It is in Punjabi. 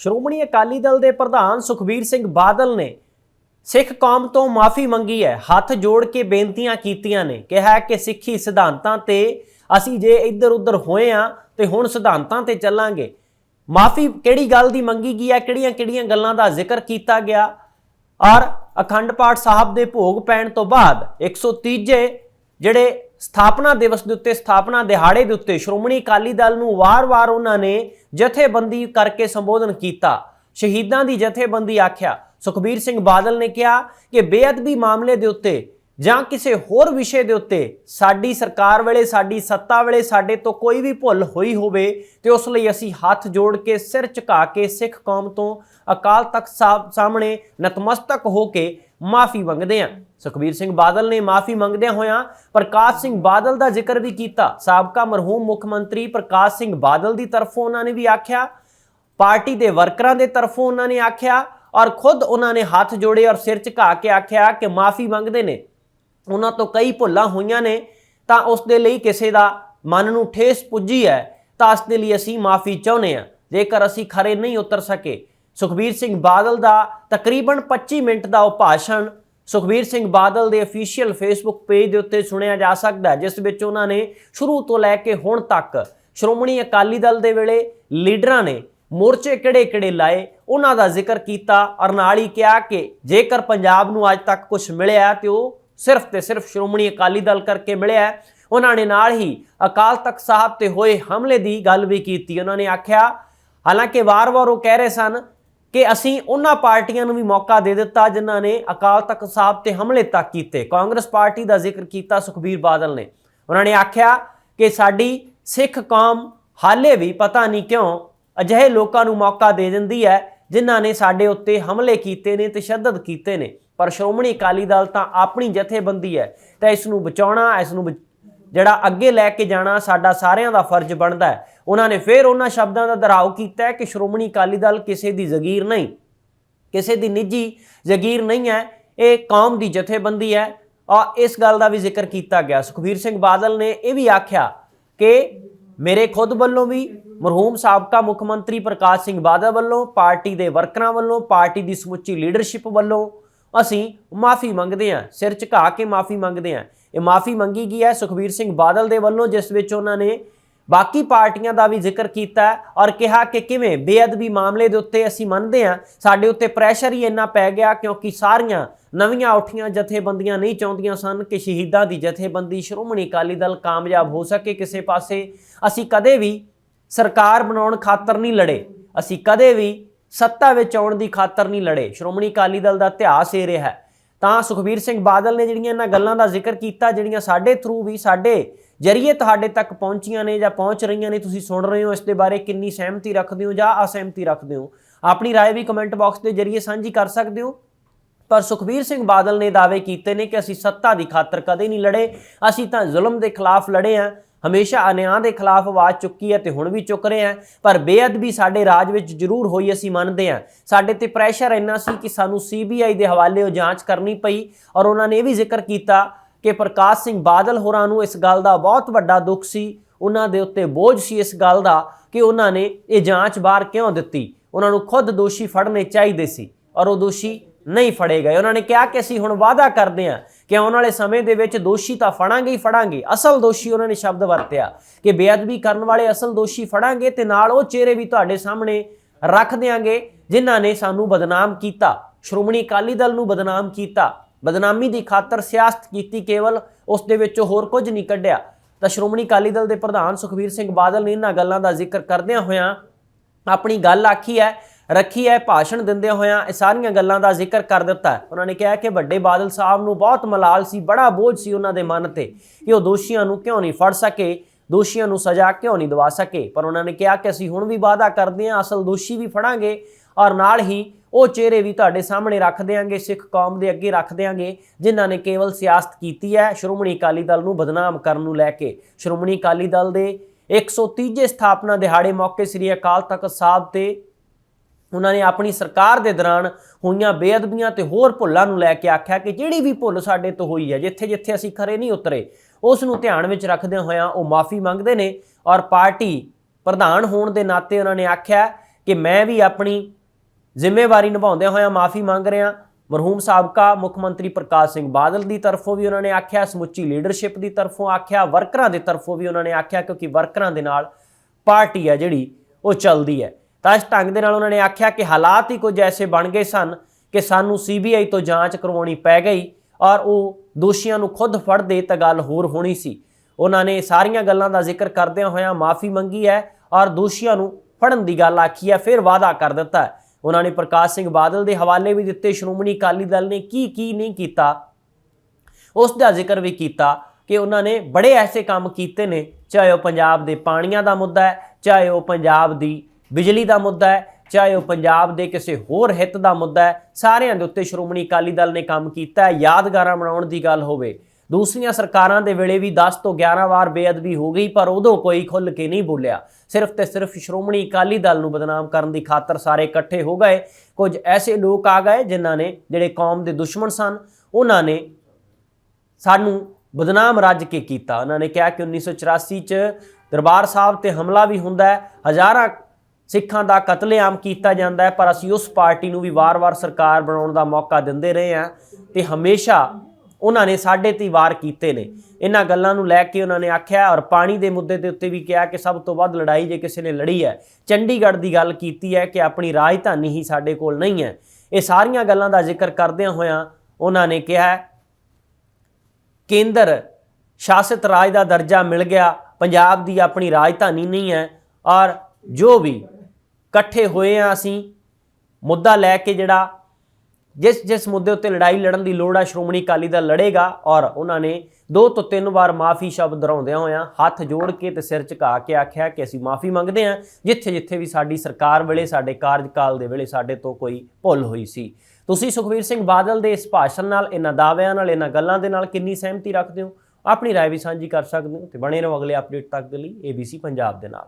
ਸ਼੍ਰੋਮਣੀ ਅਕਾਲੀ ਦਲ ਦੇ ਪ੍ਰਧਾਨ ਸੁਖਬੀਰ ਸਿੰਘ ਬਾਦਲ ਨੇ ਸਿੱਖ ਕੌਮ ਤੋਂ ਮਾਫੀ ਮੰਗੀ ਹੈ। ਹੱਥ ਜੋੜ ਕੇ ਬੇਨਤੀਆਂ ਕੀਤੀਆਂ ਨੇ। ਕਿਹਾ ਕਿ ਸਿੱਖੀ ਸਿਧਾਂਤਾਂ ਤੇ ਅਸੀਂ ਜੇ ਇੱਧਰ ਉੱਧਰ ਹੋਏ ਆ ਤੇ ਹੁਣ ਸਿਧਾਂਤਾਂ ਤੇ ਚੱਲਾਂਗੇ। ਮਾਫੀ ਕਿਹੜੀ ਗੱਲ ਦੀ ਮੰਗੀ ਗਈ ਹੈ? ਕਿਹੜੀਆਂ-ਕਿਹੜੀਆਂ ਗੱਲਾਂ ਦਾ ਜ਼ਿਕਰ ਕੀਤਾ ਗਿਆ? ਔਰ ਅਖੰਡ ਪਾਠ ਸਾਹਿਬ ਦੇ ਭੋਗ ਪੈਣ ਤੋਂ ਬਾਅਦ 130ਜੇ ਜਿਹੜੇ ਸਥਾਪਨਾ ਦਿਵਸ ਦੇ ਉੱਤੇ, ਸਥਾਪਨਾ ਦਿਹਾੜੇ ਦੇ ਉੱਤੇ ਸ਼੍ਰੋਮਣੀ ਅਕਾਲੀ ਦਲ ਨੂੰ ਵਾਰ-ਵਾਰ ਉਹਨਾਂ ਨੇ ਜਥੇਬੰਦੀ ਕਰਕੇ ਸੰਬੋਧਨ ਕੀਤਾ। ਸ਼ਹੀਦਾਂ ਦੀ ਜਥੇਬੰਦੀ ਆਖਿਆ। ਸੁਖਬੀਰ ਸਿੰਘ ਬਾਦਲ ਨੇ ਕਿਹਾ ਕਿ ਬੇਅਦਬੀ ਮਾਮਲੇ ਦੇ ਉੱਤੇ ਜਾਂ ਕਿਸੇ ਹੋਰ ਵਿਸ਼ੇ ਦੇ ਉੱਤੇ ਸਾਡੀ ਸਰਕਾਰ ਵੇਲੇ, ਸਾਡੀ ਸੱਤਾ ਵੇਲੇ ਸਾਡੇ ਤੋਂ ਕੋਈ ਵੀ ਭੁੱਲ ਹੋਈ ਹੋਵੇ ਤੇ ਉਸ ਲਈ ਅਸੀਂ ਹੱਥ ਜੋੜ ਕੇ, ਸਿਰ ਝੁਕਾ ਕੇ ਸਿੱਖ ਕੌਮ ਤੋਂ ਅਕਾਲ ਤਖਤ ਸਾਹਿਬ ਸਾਹਮਣੇ ਨਤਮਸਤਕ ਹੋ ਕੇ ਮਾਫੀ ਮੰਗਦੇ ਹਾਂ। ਸੁਖਬੀਰ ਸਿੰਘ ਬਾਦਲ ਨੇ ਮਾਫੀ ਮੰਗਦਿਆਂ ਹੋਇਆਂ ਪ੍ਰਕਾਸ਼ ਸਿੰਘ ਬਾਦਲ ਦਾ ਜ਼ਿਕਰ ਵੀ ਕੀਤਾ। ਸਾਬਕਾ ਮਰਹੂਮ ਮੁੱਖ ਮੰਤਰੀ ਪ੍ਰਕਾਸ਼ ਸਿੰਘ ਬਾਦਲ ਦੀ ਤਰਫੋਂ ਉਹਨਾਂ ਨੇ ਵੀ ਆਖਿਆ। ਪਾਰਟੀ ਦੇ ਵਰਕਰਾਂ ਦੇ ਤਰਫੋਂ ਉਹਨਾਂ ਨੇ ਆਖਿਆ। ਔਰ ਖੁਦ ਉਹਨਾਂ ਨੇ ਹੱਥ ਜੋੜੇ ਔਰ ਸਿਰ ਝੁਕਾ ਕੇ ਆਖਿਆ ਕਿ ਮਾਫੀ ਮੰਗਦੇ ਨੇ। ਉਹਨਾਂ ਤੋਂ ਕਈ ਭੁੱਲਾਂ ਹੋਈਆਂ ਨੇ, ਤਾਂ ਉਸ ਦੇ ਲਈ ਕਿਸੇ ਦਾ ਮਨ ਨੂੰ ਠੇਸ ਪੁੱਜੀ ਹੈ, ਤਾਂ ਇਸ ਦੇ ਲਈ ਅਸੀਂ ਮਾਫੀ ਚਾਹੁੰਦੇ ਹਾਂ। ਜੇਕਰ ਅਸੀਂ ਖਰੇ ਨਹੀਂ ਉਤਰ ਸਕੇ, ਸੁਖਬੀਰ ਸਿੰਘ ਬਾਦਲ ਦਾ ਤਕਰੀਬਨ 25 ਮਿੰਟ ਦਾ ਉਹ ਭਾਸ਼ਣ ਸੁਖਬੀਰ ਸਿੰਘ ਬਾਦਲ ਦੇ ਅਫੀਸ਼ੀਅਲ ਫੇਸਬੁੱਕ ਪੇਜ ਦੇ ਉੱਤੇ ਸੁਣਿਆ ਜਾ ਸਕਦਾ ਜਿਸ ਵਿੱਚ ਉਹਨਾਂ ਨੇ ਸ਼ੁਰੂ ਤੋਂ ਲੈ ਕੇ ਹੁਣ ਤੱਕ ਸ਼੍ਰੋਮਣੀ ਅਕਾਲੀ ਦਲ ਦੇ ਵੇਲੇ ਲੀਡਰਾਂ ਨੇ ਮੋਰਚੇ ਕਿਹੜੇ-ਕਿਹੜੇ ਲਾਏ, ਉਹਨਾਂ ਦਾ ਜ਼ਿਕਰ ਕੀਤਾ। ਔਰ ਨਾਲ ਹੀ ਕਿਹਾ ਕਿ ਜੇਕਰ ਪੰਜਾਬ ਨੂੰ ਅੱਜ ਤੱਕ ਕੁਝ ਮਿਲਿਆ ਤੇ ਉਹ ਸਿਰਫ ਤੇ ਸਿਰਫ ਸ਼੍ਰੋਮਣੀ ਅਕਾਲੀ ਦਲ ਕਰਕੇ ਮਿਲਿਆ ਹੈ। ਉਹਨਾਂ ਨੇ ਨਾਲ ਹੀ ਅਕਾਲ ਤਖਤ ਸਾਹਿਬ ਤੇ ਹੋਏ ਹਮਲੇ ਦੀ ਗੱਲ ਵੀ ਕੀਤੀ। ਉਹਨਾਂ ਨੇ ਆਖਿਆ, ਹਾਲਾਂਕਿ ਵਾਰ-ਵਾਰ ਉਹ ਕਹਿ ਰਹੇ ਸਨ ਕਿ ਅਸੀਂ ਉਹਨਾਂ ਪਾਰਟੀਆਂ ਨੂੰ ਵੀ ਮੌਕਾ ਦੇ ਦਿੱਤਾ ਜਿਨ੍ਹਾਂ ਨੇ ਅਕਾਲ ਤਖਤ ਸਾਹਿਬ ਤੇ ਹਮਲੇ ਤੱਕ ਕੀਤੇ। ਕਾਂਗਰਸ ਪਾਰਟੀ ਦਾ ਜ਼ਿਕਰ ਕੀਤਾ ਸੁਖਬੀਰ ਬਾਦਲ ਨੇ। ਉਹਨਾਂ ਨੇ ਆਖਿਆ ਕਿ ਸਾਡੀ ਸਿੱਖ ਕੌਮ ਹਾਲੇ ਵੀ ਪਤਾ ਨਹੀਂ ਕਿਉਂ ਅਜਿਹੇ ਲੋਕਾਂ ਨੂੰ ਮੌਕਾ ਦੇ ਦਿੰਦੀ ਹੈ ਜਿਨ੍ਹਾਂ ਨੇ ਸਾਡੇ ਉੱਤੇ ਹਮਲੇ ਕੀਤੇ ਨੇ ਤਸ਼ੱਦਦ ਕੀਤੇ ਨੇ। ਪਰ ਸ਼੍ਰੋਮਣੀ ਅਕਾਲੀ ਦਲ ਤਾਂ ਆਪਣੀ ਜਥੇਬੰਦੀ ਹੈ ਤਾਂ ਇਸ ਨੂੰ ਬਚਾਉਣਾ ਇਸ ਨੂੰ ਬਚ- ਜਿਹੜਾ ਅੱਗੇ ਲੈ ਕੇ ਜਾਣਾ ਸਾਡਾ ਸਾਰਿਆਂ ਦਾ ਫਰਜ਼ ਬਣਦਾ ਹੈ। ਉਹਨਾਂ ਨੇ ਫਿਰ ਉਹਨਾਂ ਸ਼ਬਦਾਂ ਦਾ ਦੁਹਰਾਓ ਕੀਤਾ ਹੈ ਕਿ ਸ਼੍ਰੋਮਣੀ ਅਕਾਲੀ ਦਲ ਕਿਸੇ ਦੀ ਜ਼ਗੀਰ ਨਹੀਂ, ਕਿਸੇ ਦੀ ਨਿੱਜੀ ਜ਼ਗੀਰ ਨਹੀਂ ਹੈ। ਇਹ ਕੌਮ ਦੀ ਜਥੇਬੰਦੀ ਹੈ। ਔਰ ਇਸ ਗੱਲ ਦਾ ਵੀ ਜ਼ਿਕਰ ਕੀਤਾ ਗਿਆ। ਸੁਖਬੀਰ ਸਿੰਘ ਬਾਦਲ ਨੇ ਇਹ ਵੀ ਆਖਿਆ ਕਿ ਮੇਰੇ ਖੁਦ ਵੱਲੋਂ ਵੀ ਮਰਹੂਮ ਸਾਬਕਾ ਮੁੱਖ ਮੰਤਰੀ ਪ੍ਰਕਾਸ਼ ਸਿੰਘ ਬਾਦਲ ਵੱਲੋਂ, ਪਾਰਟੀ ਦੇ ਵਰਕਰਾਂ ਵੱਲੋਂ, ਪਾਰਟੀ ਦੀ ਸਮੁੱਚੀ ਲੀਡਰਸ਼ਿਪ ਵੱਲੋਂ ਅਸੀਂ ਮਾਫੀ ਮੰਗਦੇ ਹਾਂ, ਸਿਰ ਝੁਕਾ ਕੇ ਮਾਫੀ ਮੰਗਦੇ ਹਾਂ। ਇਹ ਮਾਫੀ ਮੰਗੀ ਗਈ ਹੈ ਸੁਖਬੀਰ ਸਿੰਘ ਬਾਦਲ ਦੇ ਵੱਲੋਂ, ਜਿਸ ਵਿੱਚ ਉਹਨਾਂ ਨੇ ਬਾਕੀ ਪਾਰਟੀਆਂ ਦਾ ਵੀ ਜ਼ਿਕਰ ਕੀਤਾ ਔਰ ਕਿਹਾ ਕਿ ਕਿਵੇਂ ਬੇਅਦਬੀ ਮਾਮਲੇ ਦੇ ਉੱਤੇ ਅਸੀਂ ਮੰਨਦੇ ਹਾਂ, ਸਾਡੇ ਉੱਤੇ ਪ੍ਰੈਸ਼ਰ ਹੀ ਇੰਨਾ ਪੈ ਗਿਆ ਕਿਉਂਕਿ ਸਾਰੀਆਂ ਨਵੀਆਂ ਉੱਠੀਆਂ ਜਥੇਬੰਦੀਆਂ ਨਹੀਂ ਚਾਹੁੰਦੀਆਂ ਸਨ ਕਿ ਸ਼ਹੀਦਾਂ ਦੀ ਜਥੇਬੰਦੀ, ਸ਼੍ਰੋਮਣੀ ਅਕਾਲੀ ਦਲ ਕਾਮਯਾਬ ਹੋ ਸਕੇ ਕਿਸੇ ਪਾਸੇ। ਅਸੀਂ ਕਦੇ ਵੀ ਸਰਕਾਰ ਬਣਾਉਣ ਖਾਤਰ ਨਹੀਂ ਲੜੇ। ਅਸੀਂ ਕਦੇ ਵੀ ਸੱਤਾ ਵਿੱਚ ਆਉਣ ਦੀ ਖਾਤਰ ਨਹੀਂ ਲੜੇ ਸ਼੍ਰੋਮਣੀ ਅਕਾਲੀ ਦਲ ਦਾ ਇਤਿਹਾਸ ਇਹ ਰਿਹਾ ਹੈ ਤਾਂ ਸੁਖਬੀਰ ਸਿੰਘ ਬਾਦਲ ਨੇ ਜਿਹੜੀਆਂ ਇਹਨਾਂ ਗੱਲਾਂ ਦਾ ਜ਼ਿਕਰ ਕੀਤਾ ਜਿਹੜੀਆਂ ਸਾਡੇ ਥਰੂ ਵੀ ਸਾਡੇ ਜਰੀਏ ਤੁਹਾਡੇ ਤੱਕ ਪਹੁੰਚੀਆਂ ਨੇ ਜਾਂ ਪਹੁੰਚ ਰਹੀਆਂ ਨੇ ਤੁਸੀਂ ਸੁਣ ਰਹੇ ਹੋ ਇਸ ਦੇ ਬਾਰੇ ਕਿੰਨੀ ਸਹਿਮਤੀ ਰੱਖਦੇ ਹੋ ਜਾਂ ਅਸਹਿਮਤੀ ਰੱਖਦੇ ਹੋ ਆਪਣੀ رائے ਵੀ ਕਮੈਂਟ ਬਾਕਸ ਦੇ ਜਰੀਏ ਸਾਂਝੀ ਕਰ ਸਕਦੇ ਹੋ ਪਰ ਸੁਖਬੀਰ ਸਿੰਘ ਬਾਦਲ ਨੇ ਦਾਅਵੇ ਕੀਤੇ ਨੇ ਕਿ ਅਸੀਂ ਸੱਤਾ ਦੀ ਖਾਤਰ ਕਦੇ ਨਹੀਂ ਲੜੇ ਅਸੀਂ ਤਾਂ ਜ਼ੁਲਮ ਦੇ ਖਿਲਾਫ ਲੜੇ ਹਾਂ ਹਮੇਸ਼ਾ ਅਨਿਆਂ ਦੇ ਖਿਲਾਫ ਆਵਾਜ਼ ਚੁੱਕੀ ਹੈ ਤੇ ਹੁਣ ਵੀ ਚੁੱਕ ਰਹੇ ਹਾਂ। ਪਰ ਬੇਅਦਬੀ ਸਾਡੇ ਰਾਜ ਵਿੱਚ ਜ਼ਰੂਰ ਹੋਈ ਅਸੀਂ ਮੰਨਦੇ ਹਾਂ। ਸਾਡੇ ਤੇ ਪ੍ਰੈਸ਼ਰ ਇੰਨਾ ਸੀ ਕਿ ਸਾਨੂੰ ਸੀਬੀਆਈ ਦੇ ਹਵਾਲੇ ਉਹ ਜਾਂਚ ਕਰਨੀ ਪਈ ਔਰ ਉਹਨਾਂ ਨੇ ਇਹ ਵੀ ਜ਼ਿਕਰ ਕੀਤਾ ਕਿ ਪ੍ਰਕਾਸ਼ ਸਿੰਘ ਬਾਦਲ ਹੋਰਾਂ ਨੂੰ ਇਸ ਗੱਲ ਦਾ ਬਹੁਤ ਵੱਡਾ ਦੁੱਖ ਸੀ। ਉਹਨਾਂ ਦੇ ਉੱਤੇ ਬੋਝ ਸੀ ਇਸ ਗੱਲ ਦਾ ਕਿ ਉਹਨਾਂ ਨੇ ਇਹ ਜਾਂਚ ਬਾਹਰ ਕਿਉਂ ਦਿੱਤੀ? ਉਹਨਾਂ ਨੂੰ ਖੁਦ ਦੋਸ਼ੀ ਫੜਨੇ ਚਾਹੀਦੇ ਸੀ ਔਰ ਉਹ ਦੋਸ਼ੀ ਨਹੀਂ ਫੜੇ ਗਏ। ਉਹਨਾਂ ਨੇ ਕਿਹਾ ਕਿ ਅਸੀਂ ਹੁਣ ਵਾਅਦਾ ਕਰਦੇ ਹਾਂ ਕਿ ਆਉਣ ਵਾਲੇ ਸਮੇਂ ਦੇ ਵਿੱਚ ਦੋਸ਼ੀ ਤਾਂ ਫੜਾਂਗੇ ਹੀ ਫੜਾਂਗੇ। ਅਸਲ ਦੋਸ਼ੀ ਉਹਨਾਂ ਨੇ ਸ਼ਬਦ ਵਰਤਿਆ ਕਿ ਬੇਅਦਬੀ ਕਰਨ ਵਾਲੇ ਅਸਲ ਦੋਸ਼ੀ ਫੜਾਂਗੇ ਤੇ ਨਾਲ ਉਹ ਚਿਹਰੇ ਵੀ ਤੁਹਾਡੇ ਸਾਹਮਣੇ ਰੱਖ ਦਿਆਂਗੇ, ਜਿਨ੍ਹਾਂ ਨੇ ਸਾਨੂੰ ਬਦਨਾਮ ਕੀਤਾ। ਸ਼੍ਰੋਮਣੀ ਅਕਾਲੀ ਦਲ ਨੂੰ ਬਦਨਾਮ ਕੀਤਾ। ਬਦਨਾਮੀ ਦੀ ਖਾਤਰ ਸਿਆਸਤ ਕੀਤੀ ਕੇਵਲ, ਉਸ ਦੇ ਵਿੱਚੋਂ ਹੋਰ ਕੁਝ ਨਹੀਂ ਕੱਢਿਆ। ਤਾਂ ਸ਼੍ਰੋਮਣੀ ਅਕਾਲੀ ਦਲ ਦੇ ਪ੍ਰਧਾਨ ਸੁਖਬੀਰ ਸਿੰਘ ਬਾਦਲ ਨੇ ਇਹਨਾਂ ਗੱਲਾਂ ਦਾ ਜ਼ਿਕਰ ਕਰਦਿਆਂ ਹੋਇਆਂ ਆਪਣੀ ਗੱਲ ਆਖੀ ਹੈ ਰੱਖੀ ਹੈ, ਭਾਸ਼ਣ ਦਿੰਦਿਆਂ ਹੋਇਆਂ ਇਹ ਸਾਰੀਆਂ ਗੱਲਾਂ ਦਾ ਜ਼ਿਕਰ ਕਰ ਦਿੱਤਾ ਉਹਨਾਂ ਨੇ ਕਿਹਾ ਕਿ ਵੱਡੇ ਬਾਦਲ ਸਾਹਿਬ ਨੂੰ ਬਹੁਤ ਮਲਾਲ ਸੀ, ਬੜਾ ਬੋਝ ਸੀ ਉਹਨਾਂ ਦੇ ਮਨ ਤੇ ਕਿ ਉਹ ਦੋਸ਼ੀਆਂ ਨੂੰ ਕਿਉਂ ਨਹੀਂ ਫੜ ਸਕੇ, ਦੋਸ਼ੀਆਂ ਨੂੰ ਸਜ਼ਾ ਕਿਉਂ ਨਹੀਂ ਦਵਾ ਸਕੇ। ਪਰ ਉਹਨਾਂ ਨੇ ਕਿਹਾ ਕਿ ਅਸੀਂ ਹੁਣ ਵੀ ਵਾਅਦਾ ਕਰਦੇ ਹਾਂ, ਅਸਲ ਦੋਸ਼ੀ ਵੀ ਫੜਾਂਗੇ ਔਰ ਨਾਲ ਹੀ ਉਹ ਚਿਹਰੇ ਵੀ ਤੁਹਾਡੇ ਸਾਹਮਣੇ ਰੱਖ ਦੇਾਂਗੇ ਸਿੱਖ ਕੌਮ ਦੇ ਅੱਗੇ ਰੱਖ ਦੇਾਂਗੇ ਜਿਨ੍ਹਾਂ ਨੇ ਕੇਵਲ ਸਿਆਸਤ ਕੀਤੀ ਹੈ। ਸ਼੍ਰੋਮਣੀ ਅਕਾਲੀ ਦਲ ਨੂੰ ਬਦਨਾਮ ਕਰਨ ਨੂੰ ਲੈ ਕੇ ਸ਼੍ਰੋਮਣੀ ਅਕਾਲੀ ਦਲ ਦੇ 130ਜੇ ਸਥਾਪਨਾ ਦਿਹਾੜੇ ਮੌਕੇ ਸ੍ਰੀ ਅਕਾਲ ਤਖਤ ਸਾਹਿਬ ਤੇ ਉਹਨਾਂ ਨੇ ਆਪਣੀ ਸਰਕਾਰ ਦੇ ਦੌਰਾਨ ਹੋਈਆਂ ਬੇਅਦਬੀਆਂ ਤੇ ਹੋਰ ਭੁੱਲਾਂ ਨੂੰ ਲੈ ਕੇ ਆਖਿਆ ਕਿ ਜਿਹੜੀ ਵੀ ਭੁੱਲ ਸਾਡੇ ਤੋਂ ਹੋਈ ਹੈ, ਜਿੱਥੇ-ਜਿੱਥੇ ਅਸੀਂ ਖਰੇ ਨਹੀਂ ਉਤਰੇ, ਉਸ ਨੂੰ ਧਿਆਨ ਵਿੱਚ ਰੱਖਦਿਆਂ ਹੋਇਆਂ ਉਹ ਮਾਫੀ ਮੰਗਦੇ ਨੇ ਔਰ ਪਾਰਟੀ ਪ੍ਰਧਾਨ ਹੋਣ ਦੇ ਨਾਤੇ ਉਹਨਾਂ ਨੇ ਆਖਿਆ ਕਿ ਮੈਂ ਵੀ ਆਪਣੀ ਜ਼ਿੰਮੇਵਾਰੀ ਨਿਭਾਉਂਦਿਆਂ ਹੋਇਆਂ ਮਾਫੀ ਮੰਗ ਰਿਹਾ। ਮਰਹੂਮ ਸਾਬਕਾ ਮੁੱਖ ਮੰਤਰੀ ਪ੍ਰਕਾਸ਼ ਸਿੰਘ ਬਾਦਲ ਦੀ ਤਰਫੋਂ ਵੀ ਉਹਨਾਂ ਨੇ ਆਖਿਆ, ਸਮੁੱਚੀ ਲੀਡਰਸ਼ਿਪ ਦੀ ਤਰਫੋਂ ਆਖਿਆ, ਵਰਕਰਾਂ ਦੇ ਤਰਫੋਂ ਵੀ ਉਹਨਾਂ ਨੇ ਆਖਿਆ ਕਿਉਂਕਿ ਵਰਕਰਾਂ ਦੇ ਨਾਲ ਪਾਰਟੀ ਹੈ ਜਿਹੜੀ, ਉਹ ਚੱਲਦੀ ਹੈ। ਤਾਂ ਇਸ ਢੰਗ ਦੇ ਨਾਲ ਉਹਨਾਂ ਨੇ ਆਖਿਆ ਕਿ ਹਾਲਾਤ ਹੀ ਕੁਝ ਐਸੇ ਬਣ ਗਏ ਸਨ ਕਿ ਸਾਨੂੰ ਸੀਬੀਆਈ ਤੋਂ ਜਾਂਚ ਕਰਵਾਉਣੀ ਪੈ ਗਈ ਔਰ ਉਹ ਦੋਸ਼ੀਆਂ ਨੂੰ ਖੁਦ ਫੜਦੇ ਤਾਂ ਗੱਲ ਹੋਰ ਹੋਣੀ ਸੀ। ਉਹਨਾਂ ਨੇ ਸਾਰੀਆਂ ਗੱਲਾਂ ਦਾ ਜ਼ਿਕਰ ਕਰਦਿਆਂ ਹੋਇਆਂ ਮਾਫੀ ਮੰਗੀ ਹੈ ਔਰ ਦੋਸ਼ੀਆਂ ਨੂੰ ਫੜਨ ਦੀ ਗੱਲ ਆਖੀ ਹੈ, ਫਿਰ ਵਾਅਦਾ ਕਰ ਦਿੱਤਾ ਉਹਨਾਂ ਨੇ ਪ੍ਰਕਾਸ਼ ਸਿੰਘ ਬਾਦਲ ਦੇ ਹਵਾਲੇ ਵੀ ਦਿੱਤੇ, ਸ਼੍ਰੋਮਣੀ ਅਕਾਲੀ ਦਲ ਨੇ ਕੀ ਕੀ ਨਹੀਂ ਕੀਤਾ। ਉਸ ਦਾ ਜ਼ਿਕਰ ਵੀ ਕੀਤਾ ਕਿ ਉਹਨਾਂ ਨੇ ਬੜੇ ਐਸੇ ਕੰਮ ਕੀਤੇ ਨੇ, ਚਾਹੇ ਉਹ ਪੰਜਾਬ ਦੇ ਪਾਣੀਆਂ ਦਾ ਮੁੱਦਾ ਹੈ, ਚਾਹੇ ਉਹ ਪੰਜਾਬ ਦੀ ਬਿਜਲੀ ਦਾ ਮੁੱਦਾ ਹੈ, ਚਾਹੇ ਉਹ ਪੰਜਾਬ ਦੇ ਕਿਸੇ ਹੋਰ ਹਿੱਤ ਦਾ ਮੁੱਦਾ ਹੈ, ਸਾਰਿਆਂ ਦੇ ਉੱਤੇ ਸ਼੍ਰੋਮਣੀ ਅਕਾਲੀ ਦਲ ਨੇ ਕੰਮ ਕੀਤਾ ਹੈ, ਯਾਦਗਾਰਾਂ ਬਣਾਉਣ ਦੀ ਗੱਲ ਹੋਵੇ। ਦੂਸਰੀਆਂ ਸਰਕਾਰਾਂ ਦੇ ਵੇਲੇ ਵੀ 10 ਤੋਂ 11 ਵਾਰ ਬੇਅਦਬੀ ਹੋ ਗਈ, ਪਰ ਉਦੋਂ ਕੋਈ ਖੁੱਲ ਕੇ ਨਹੀਂ ਬੋਲਿਆ। ਸਿਰਫ ਤੇ ਸਿਰਫ ਸ਼੍ਰੋਮਣੀ ਅਕਾਲੀ ਦਲ ਨੂੰ ਬਦਨਾਮ ਕਰਨ ਦੀ ਖਾਤਰ ਸਾਰੇ ਇਕੱਠੇ ਹੋ ਗਏ। ਕੁਝ ਐਸੇ ਲੋਕ ਆ ਗਏ ਜਿਨ੍ਹਾਂ ਨੇ, ਜਿਹੜੇ ਕੌਮ ਦੇ ਦੁਸ਼ਮਣ ਸਨ, ਉਹਨਾਂ ਨੇ ਸਾਨੂੰ ਬਦਨਾਮ ਰੱਜ ਕੇ ਕੀਤਾ। ਉਹਨਾਂ ਨੇ ਕਿਹਾ ਕਿ 1984 ਚ ਦਰਬਾਰ ਸਾਹਿਬ ਤੇ ਹਮਲਾ ਵੀ ਹੁੰਦਾ ਹੈ, ਹਜ਼ਾਰਾਂ ਸਿੱਖਾਂ ਦਾ ਕਤਲੇਆਮ ਕੀਤਾ ਜਾਂਦਾ ਹੈ, ਪਰ ਅਸੀਂ ਉਸ ਪਾਰਟੀ ਨੂੰ ਵੀ ਵਾਰ-ਵਾਰ ਸਰਕਾਰ ਬਣਾਉਣ ਦਾ ਮੌਕਾ ਦਿੰਦੇ ਰਹੇ ਹਾਂ ਤੇ ਹਮੇਸ਼ਾ ਉਹਨਾਂ ਨੇ ਸਾਡੇ ਤੇ ਹੀ ਵਾਰ ਕੀਤੇ ਨੇ। ਇਹਨਾਂ ਗੱਲਾਂ ਨੂੰ ਲੈ ਕੇ ਉਹਨਾਂ ਨੇ ਆਖਿਆ ਔਰ ਪਾਣੀ ਦੇ ਮੁੱਦੇ ਦੇ ਉੱਤੇ ਵੀ ਕਿਹਾ ਕਿ ਸਭ ਤੋਂ ਵੱਧ ਲੜਾਈ ਜੇ ਕਿਸੇ ਨੇ ਲੜੀ ਹੈ, ਚੰਡੀਗੜ੍ਹ ਦੀ ਗੱਲ ਕੀਤੀ ਹੈ ਕਿ ਆਪਣੀ ਰਾਜਧਾਨੀ ਹੀ ਸਾਡੇ ਕੋਲ ਨਹੀਂ ਹੈ। ਇਹ ਸਾਰੀਆਂ ਗੱਲਾਂ ਦਾ ਜ਼ਿਕਰ ਕਰਦਿਆਂ ਹੋਇਆਂ ਉਹਨਾਂ ਨੇ ਕਿਹਾ, ਕੇਂਦਰ ਸ਼ਾਸਿਤ ਰਾਜ ਦਾ ਦਰਜਾ ਮਿਲ ਗਿਆ, ਪੰਜਾਬ ਦੀ ਆਪਣੀ ਰਾਜਧਾਨੀ ਨਹੀਂ ਹੈ ਔਰ ਜੋ ਵੀ ਇਕੱਠੇ ਹੋਏ ਆ ਅਸੀਂ ਮੁੱਦਾ ਲੈ ਕੇ ਜਿਹੜਾ ਜਿਸ ਜਿਸ ਮੁੱਦੇ ਉੱਤੇ ਲੜਾਈ ਲੜਨ ਦੀ ਲੋੜ ਆ ਸ਼੍ਰੋਮਣੀ ਅਕਾਲੀ ਦਲ ਲੜੇਗਾ ਔਰ ਉਹਨਾਂ ਨੇ ਦੋ ਤੋਂ ਤਿੰਨ ਵਾਰ ਮਾਫੀ ਸ਼ਬਦ ਦੁਹਰਾਉਂਦਿਆਂ ਹੋਇਆਂ ਹੱਥ ਜੋੜ ਕੇ ਤੇ ਸਿਰ ਝੁਕਾ ਕੇ ਆਖਿਆ ਕਿ ਅਸੀਂ ਮਾਫੀ ਮੰਗਦੇ ਹਾਂ ਜਿੱਥੇ ਜਿੱਥੇ ਵੀ ਸਾਡੀ ਸਰਕਾਰ ਵੇਲੇ ਸਾਡੇ ਕਾਰਜਕਾਲ ਦੇ ਵੇਲੇ ਸਾਡੇ ਤੋਂ ਕੋਈ ਭੁੱਲ ਹੋਈ ਸੀ ਤੁਸੀਂ ਸੁਖਵੀਰ ਸਿੰਘ ਬਾਦਲ ਦੇ ਇਸ ਭਾਸ਼ਣ ਨਾਲ ਇਹਨਾਂ ਦਾਅਵਿਆਂ ਨਾਲ ਇਹਨਾਂ ਗੱਲਾਂ ਦੇ ਨਾਲ ਕਿੰਨੀ ਸਹਿਮਤੀ ਰੱਖਦੇ ਹੋ ਆਪਣੀ رائے ਵੀ ਸਾਂਝੀ ਕਰ ਸਕਦੇ ਹੋ ਤੇ ਬਣੇ ਰਹੋ ਅਗਲੇ ਅਪਡੇਟ ਤੱਕ ਦੇ ਲਈ ABC ਪੰਜਾਬ ਦੇ ਨਾਲ